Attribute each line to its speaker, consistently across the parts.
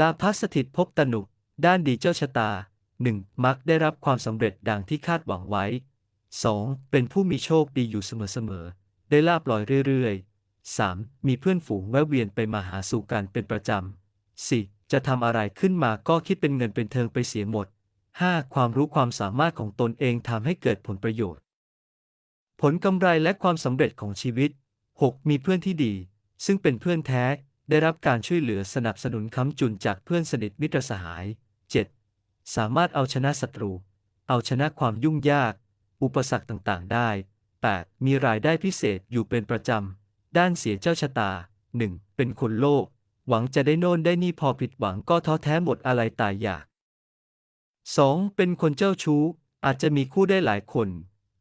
Speaker 1: ลาพัสถิตภพตนุ ด้านดีเจ้าชะตา 1. มักได้รับความสำเร็จดังที่คาดหวังไว้ 2. เป็นผู้มีโชคดีอยู่เสมอๆ ได้ลาบลอยเรื่อยๆ 3. มีเพื่อนฝูงแวะเวียนไปมาหาสู่กันเป็นประจำ 4. จะทำอะไรขึ้นมาก็คิดเป็นเงินเป็นเทิงไปเสียหมด 5. ความรู้ความสามารถของตนเองทำให้เกิดผลประโยชน์ ผลกำไรและความสำเร็จของชีวิต 6. มีเพื่อนที่ดี ซึ่งเป็นเพื่อนแท้ ได้รับการช่วยเหลือสนับสนุนค้ำจุนจากเพื่อนสนิทมิตรสหาย 7. สามารถเอาชนะศัตรู เอาชนะความยุ่งยาก อุปสรรคต่างๆ ได้ 8. มีรายได้พิเศษอยู่เป็นประจำ ด้านเสียเจ้าชะตา 1. เป็นคนโลภหวังจะได้โน่นได้นี่พอผิดหวังก็ท้อแท้หมดอะไรตายอยาก 2. เป็นคนเจ้าชู้ อาจจะมีคู่ได้หลายคน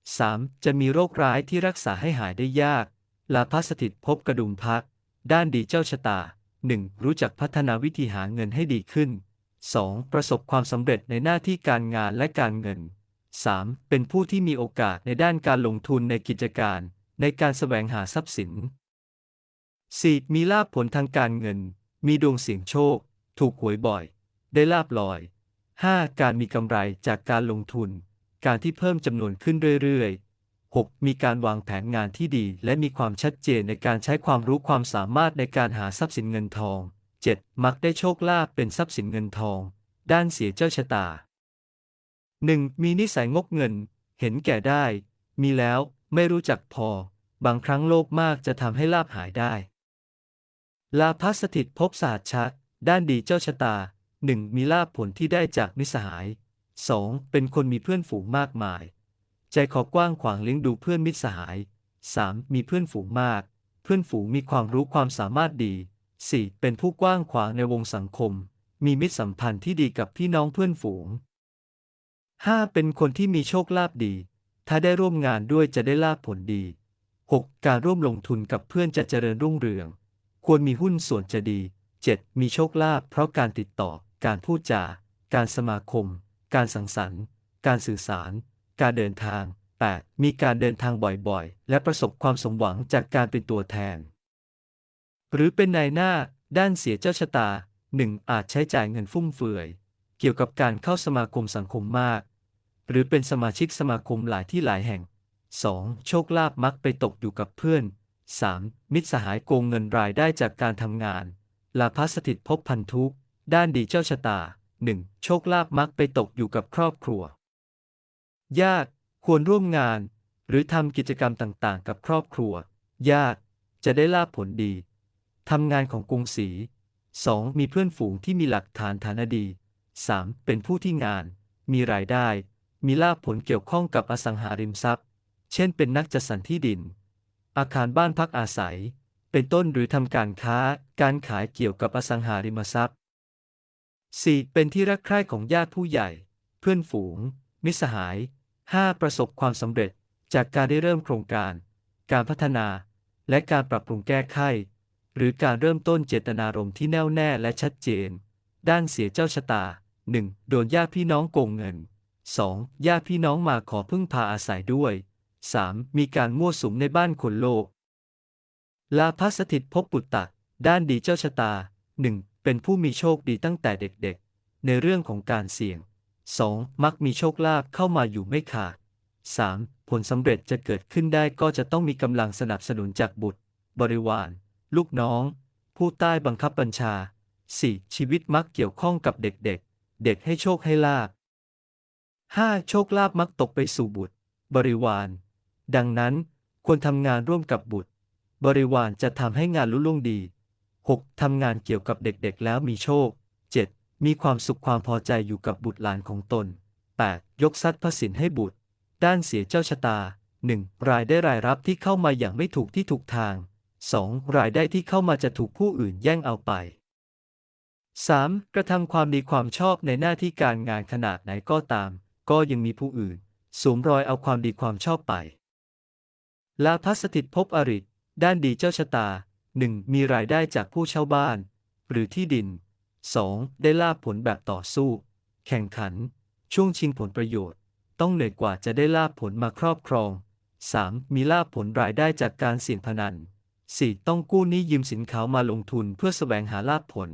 Speaker 1: 3. จะมีโรคร้ายที่รักษาให้หายได้ยาก ลาพัสถิตพบกระดุมพัก ด้านดีเจ้าชะตา 1. รู้จักพัฒนาวิธีหาเงินให้ดีขึ้น 2. ประสบความสำเร็จในหน้าที่การงานและการเงิน 3. เป็นผู้ที่มีโอกาสในด้านการลงทุนในกิจการ ในการแสวงหาทรัพย์สิน 4. มีลาภผลทางการเงิน มีดวงเสี่ยงโชค ถูกหวยบ่อย ได้ลาบลอย 5. การมีกำไรจากการลงทุน การที่เพิ่มจำนวนขึ้นเรื่อยๆ 6. มีการวางแผนงานที่ดี และมีความชัดเจนในการใช้ความรู้ความสามารถในการหาทรัพย์สินเงินทอง 7. มักได้โชคลาภเป็นทรัพย์สินเงินทอง ด้านเสียเจ้าชะตา 1. มีนิสัยงกเงิน เห็นแก่ได้ มีแล้วไม่รู้จักพอ บางครั้งโลภมากจะทำให้ลาภหายได้ ลาพัสสถิตภพศาสตร์ชัด ด้านดีเจ้าชะตา 1. มีลาภผลที่ได้จากมิสหาย 2. เป็นคนมีเพื่อนฝูงมากมาย ใจขอกว้างขวางเลี้ยงดูเพื่อนมิตรสหาย 3. มีเพื่อนฝูงมาก เพื่อนฝูงมีความรู้ความสามารถดี 4. เป็นผู้กว้างขวางในวงสังคม มีมิตรสัมพันธ์ที่ดีกับพี่น้องเพื่อนฝูง 5. เป็นคนที่มีโชคลาภดี ถ้าได้ร่วมงานด้วยจะได้ลาภผลดี 6. การร่วมลงทุนกับเพื่อนจะเจริญรุ่งเรือง ควรมีหุ้นส่วนจะดี 7. มีโชคลาภเพราะการติดต่อ การพูดจา การสมาคม การสังสรรค์ การสื่อสาร การเดินทาง 8. มีการเดินทางบ่อยๆ และประสบความสมหวังจากการเป็นตัวแทน หรือเป็นนายหน้า ด้านเสียเจ้าชะตา 1. อาจใช้จ่ายเงินฟุ่มเฟือย เกี่ยวกับการเข้าสมาคมสังคมมาก หรือเป็นสมาชิกสมาคมหลายที่หลายแห่ง 2. โชคลาภมักไปตกอยู่กับเพื่อน 3. มิตรสหายโกงเงินรายได้จากการทำงาน ลาภัสถิตภพพันธุกด้านดีเจ้าชะตา 1. โชคลาภมักไปตกอยู่กับครอบครัว ญาติควรร่วมงาน หรือทำกิจกรรมต่างๆ กับครอบครัว ญาติจะได้ลาภผลดีทำงานของกรุงศรี 2. มีเพื่อนฝูงที่มีหลักฐานฐานะดี 3. เป็นผู้ที่งาน มีรายได้ มีลาภผลเกี่ยวข้องกับอสังหาริมทรัพย์ เช่นเป็นนักจัดสรรที่ดิน อาคารบ้านพักอาศัย เป็นต้นหรือทำการค้า การขายเกี่ยวกับอสังหาริมทรัพย์ 4. เป็นที่รักใคร่ของญาติผู้ใหญ่ เพื่อนฝูง มิสหาย 5. ประสบความสำเร็จจากการได้เริ่มโครงการ การพัฒนา และการปรับปรุงแก้ไข หรือการเริ่มต้นเจตนารมณ์ที่แน่วแน่และชัดเจน ด้านเสียเจ้าชะตา 1. โดนญาติพี่น้องโกงเงิน 2. ญาติพี่น้องมาขอพึ่งพาอาศัยด้วย 3. มีการมั่วสุมในบ้านคนโลก ลาภัสถิตพบปุตตะ ด้านดีเจ้าชะตา 1. เป็นผู้มีโชคดีตั้งแต่เด็กๆ ในเรื่องของการเสี่ยง 2. มักมีโชคลาภเข้ามาอยู่ไม่ขาด 3. ผลสำเร็จจะเกิดขึ้นได้ก็จะต้องมีกำลังสนับสนุนจากบุตร บริวาร ลูกน้อง ผู้ใต้บังคับบัญชา 4. ชีวิตมักเกี่ยวข้องกับเด็กๆเด็กให้โชคให้ลาภ 5. โชคลาภมักตกไปสู่บุตร บริวาร ดังนั้น ควรทำงานร่วมกับบุตร บริวารจะทำให้งานลุล่วงดี 6. ทำงานเกี่ยวกับเด็กๆ แล้วมีโชค มีความสุขความพอใจอยู่กับบุตรหลานของตน 8. ยกทรัพย์พสินให้บุตร ด้านเสียเจ้าชะตา 1. รายได้รายรับที่เข้ามาอย่างไม่ถูกที่ถูกทาง 2. รายได้ที่เข้ามาจะถูกผู้อื่นแย่งเอาไป 3. กระทำความดีความชอบในหน้าที่การงานขนาดไหนก็ตาม ก็ยังมีผู้อื่นสวมรอยเอาความดีความชอบไปลาพัสถิตภพอริด้านดีเจ้าชะตา 1. มีรายได้จากผู้เช่าบ้าน หรือที่ดิน 2. ได้ลาบผลแบบต่อสู้ แข่งขัน ช่วงชิงผลประโยชน์ ต้องเหนื่อยกว่าจะได้ลาบผลมาครอบครอง 3. มีลาบผลรายได้จากการเสี่ยงพนัน 4. ต้องกู้หนี้ยืมสินเขามาลงทุนเพื่อแสวงหาลาบผล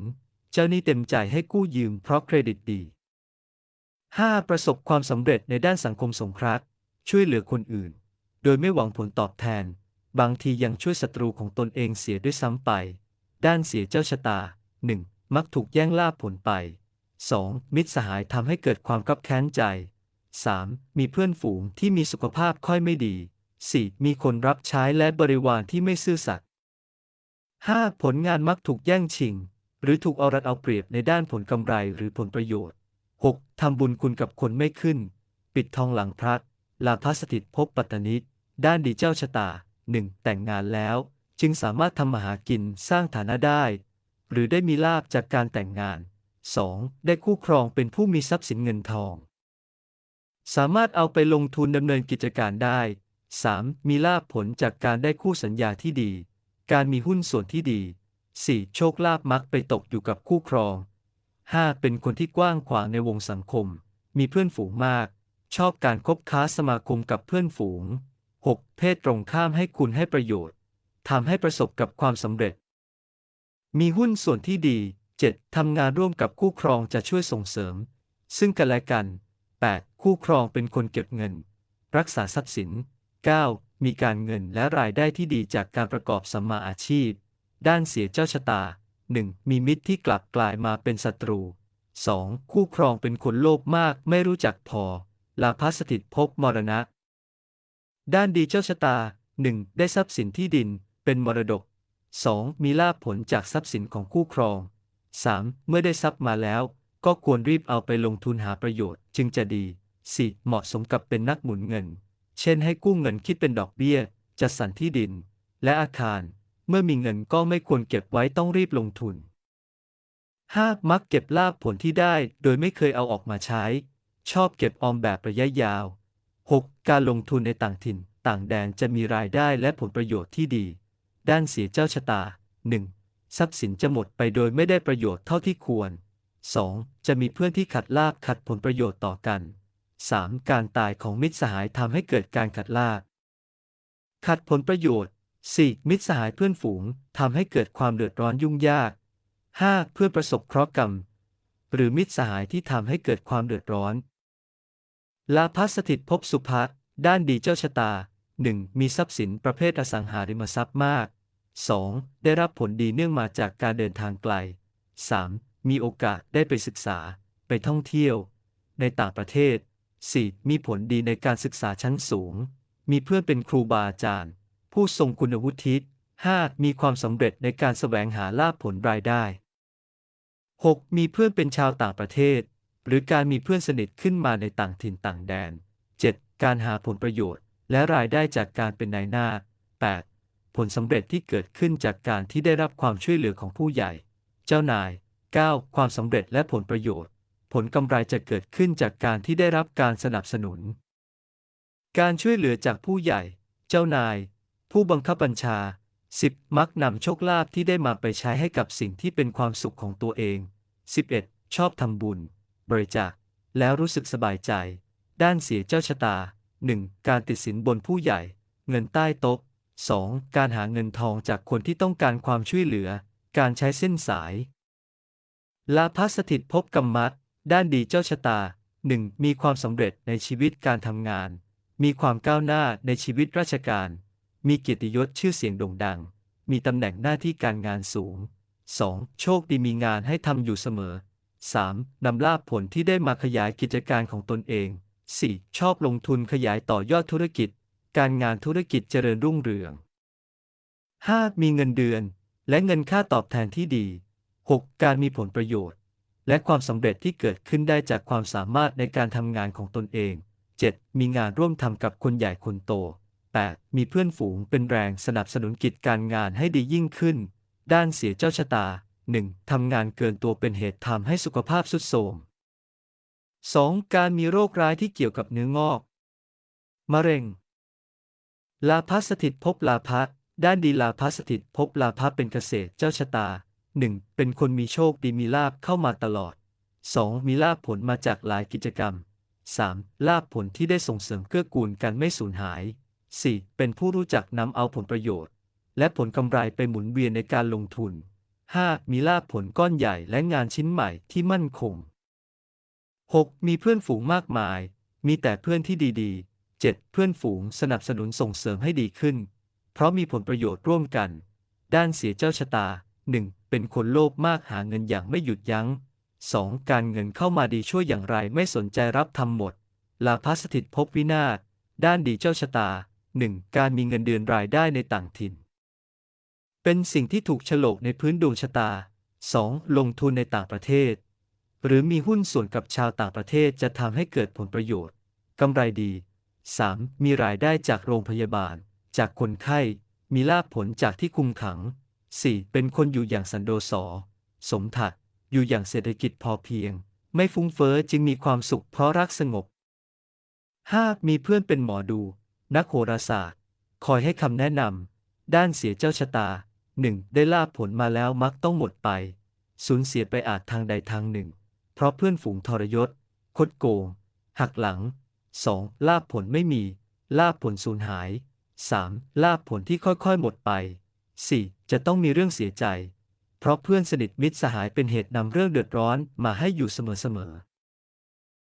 Speaker 1: เจ้าหนี้เต็มใจให้กู้ยืมเพราะเครดิตดี 5. ประสบความสำเร็จในด้านสังคมสงเคราะห์ช่วยเหลือคนอื่น โดยไม่หวังผลตอบแทน บางทียังช่วยศัตรูของตนเองเสียด้วยซ้ำไป ด้านเสียเจ้าชะตา 1. มักถูกแย่งลาบผลไป 2. มิตรสหายทำให้เกิดความคับแค้นใจ 3. มีเพื่อนฝูงที่มีสุขภาพค่อยไม่ดี 4. มีคนรับใช้และบริวารที่ไม่ซื่อสัตย์ 5. ผลงานมักถูกแย่งชิง หรือถูกเอารัดเอาเปรียบในด้านผลกำไรหรือผลประโยชน์ 6. ทำบุญคุณกับคนไม่ขึ้น ปิดทองหลังพระลาภสถิตภพปัตตนิตด้านดีเจ้าชะตา 1. แต่งงานแล้ว จึงสามารถทำมาหากินสร้างฐานะได้ หรือได้มีลาบจากการแต่งงาน 2. ได้คู่ครองเป็นผู้มีทรัพย์สินเงินทอง สามารถเอาไปลงทุนดำเนินกิจการได้ 3. มีลาภผลจากการได้คู่สัญญาที่ดี การมีหุ้นส่วนที่ดี 4. โชคลาภมักไปตกอยู่กับคู่ครอง 5. เป็นคนที่กว้างขวางในวงสังคม มีเพื่อนฝูงมาก ชอบการคบค้าสมาคมกับเพื่อนฝูง 6. เพศตรงข้ามให้คุณให้ประโยชน์ทำให้ประสบกับความสำเร็จ มีหุ้นส่วนที่ดี 7. ทำงานร่วมกับคู่ครองจะช่วยส่งเสริม ซึ่งกันและกัน 8. คู่ครองเป็นคนเก็บเงิน รักษาทรัพย์สิน 9. มีการเงินและรายได้ที่ดีจากการประกอบสัมมาอาชีพ ด้านเสียเจ้าชะตา 1. มีมิตรที่กลับกลายมาเป็นศัตรู 2. คู่ครองเป็นคนโลภมากไม่รู้จักพอ ลาภสถิตภพมรณะ ด้านดีเจ้าชะตา 1. ได้ทรัพย์สินที่ดิน เป็นมรดก 2. มีลาภผลจากทรัพย์สินของคู่ครอง 3. เมื่อได้ทรัพย์มาแล้ว ก็ควรรีบเอาไปลงทุนหาประโยชน์ จึงจะดี 4. เหมาะสมกับเป็นนักหมุนเงิน เช่นให้กู้เงินคิดเป็นดอกเบี้ย จัดสรรที่ดิน และอาคาร เมื่อมีเงินก็ไม่ควรเก็บไว้ต้องรีบลงทุน 5. มักเก็บลาภผลที่ได้ โดยไม่เคยเอาออกมาใช้ ชอบเก็บออมแบบระยะยาว 6. การลงทุนในต่างถิ่น ต่างแดนจะมีรายได้และผลประโยชน์ที่ดี ด้านเสียเจ้าชะตา 1. ทรัพย์สินจะหมดไปโดยไม่ได้ประโยชน์เท่าที่ควร 2. จะมีเพื่อนที่ขัดลาบขัดผลประโยชน์ต่อกัน 3. การตายของมิตรสหายทำให้เกิดการขัดลาบขัดผลประโยชน์ 4. มิตรสหายเพื่อนฝูงทำให้เกิดความเดือดร้อนยุ่งยาก 5. เพื่อนประสบเคราะห์กรรม หรือมิตรสหายที่ทำให้เกิดความเดือดร้อนลาภัสถิตภพสุภะด้านดีเจ้าชะตา 1. มีทรัพย์สินประเภทอสังหาริมทรัพย์มาก 2. ได้รับผลดีเนื่องมาจากการเดินทางไกล 3. มีโอกาสได้ไปศึกษา ไปท่องเที่ยว ในต่างประเทศ 4. มีผลดีในการศึกษาชั้นสูง มีเพื่อนเป็นครูบาอาจารย์ ผู้ทรงคุณวุฒิ 5. มีความสำเร็จในการแสวงหาลาภผลรายได้ 6. มีเพื่อนเป็นชาวต่างประเทศ หรือการมีเพื่อนสนิทขึ้นมาในต่างถิ่นต่างแดน 7. การหาผลประโยชน์ และรายได้จากการเป็นนายหน้า 8. ผลสำเร็จที่เกิดขึ้นจากการที่ได้รับความช่วยเหลือของผู้ใหญ่ เจ้านาย 9. ความสำเร็จและผลประโยชน์ ผลกำไรจะเกิดขึ้นจากการที่ได้รับการสนับสนุน การช่วยเหลือจากผู้ใหญ่ เจ้านาย ผู้บังคับบัญชา 10. มักนำโชคลาภที่ได้มาไปใช้ให้กับสิ่งที่เป็นความสุขของตัวเอง 11. ชอบทำบุญ บริจาค แล้วรู้สึกสบายใจ ด้านเสียเจ้าชะตา 1. การติดสินบนผู้ใหญ่ เงินใต้โต๊ะ 2. การหาเงินทองจากคนที่ต้องการความช่วยเหลือ การใช้เส้นสาย ลาภสถิตภพกรรมัดด้านดีเจ้าชะตา 1. มีความสำเร็จในชีวิตการทำงาน มีความก้าวหน้าในชีวิตราชการ มีเกียรติยศชื่อเสียงโด่งดัง มีตำแหน่งหน้าที่การงานสูง 2. โชคดีมีงานให้ทำอยู่เสมอ 3. นำลาภผลที่ได้มาขยายกิจการของตนเอง 4. ชอบลงทุนขยายต่อยอดธุรกิจ การงานธุรกิจเจริญรุ่งเรือง 5. มีเงินเดือน และเงินค่าตอบแทนที่ดี 6. การมีผลประโยชน์ และความสำเร็จที่เกิดขึ้นได้จากความสามารถในการทำงานของตนเอง 7. มีงานร่วมทำกับคนใหญ่คนโต 8. มีเพื่อนฝูงเป็นแรงสนับสนุนกิจการงานให้ดียิ่งขึ้น ด้านเสียเจ้าชะตา 1. ทำงานเกินตัวเป็นเหตุทำให้สุขภาพทรุดโทรม 2. การมีโรคร้ายที่เกี่ยวกับเนื้องอก มะเร็ง ลาภัสถิตภพลาภะด้านดีลาภัสถิตภพลาภะเป็นเกษตรเจ้าชะตา 1. เป็นคนมีโชคดีมีลาภเข้ามาตลอด 2. มีลาภผลมาจากหลายกิจกรรม 3. ลาภผลที่ได้ส่งเสริมเกื้อกูลกันไม่สูญหาย 4. เป็นผู้รู้จักนำเอาผลประโยชน์ และผลกำไรไปหมุนเวียนในการลงทุน 5. มีลาภผลก้อนใหญ่และงานชิ้นใหม่ที่มั่นคง 6. มีเพื่อนฝูงมากมาย มีแต่เพื่อนที่ดีๆ 7. เพื่อนฝูงสนับสนุนส่งเสริมให้ดีขึ้น เพราะมีผลประโยชน์ร่วมกัน ด้านเสียเจ้าชะตา 1. เป็นคนโลภมากหาเงินอย่างไม่หยุดยัง้ง 2. การเงินเข้ามาดีช่วยอย่างไรไม่สนใจรับทำหมด ลาภสถิตภพวินาศด้านดีเจ้าชะตา 1. การมีเงินเดือนรายได้ในต่างถิ่น เป็นสิ่งที่ถูกฉลกในพื้นดวงชะตา 2. ลงทุนในต่างประเทศ หรือมีหุ้นส่วนกับชาวต่างประเทศจะทำให้เกิดผลประโยชน์กำไรดี 3. มีรายได้จากโรงพยาบาล จากคนไข้ มีลาภผลจากที่คุมขัง 4. เป็นคนอยู่อย่างสันโดษอสมถัดอยู่อย่างเศรษฐกิจพอเพียง ไม่ฟุ้งเฟ้อจึงมีความสุขเพราะรักสงบ 5. มีเพื่อนเป็นหมอดู นักโหราศาสตร์ คอยให้คำแนะนำด้านเสียเจ้าชะตา 1. ได้ลาภผลมาแล้วมักต้องหมดไป สูญเสียไปอาจทางใดทางหนึ่ง เพราะเพื่อนฝูงทรยศ คดโกง หักหลัง 2. ลาภผลไม่มี ลาภผลสูญหาย 3. ลาภผลที่ค่อยๆ หมดไป 4. จะต้องมีเรื่องเสียใจ เพราะเพื่อนสนิทมิตรสหายเป็นเหตุนำเรื่องเดือดร้อนมาให้อยู่เสมอๆ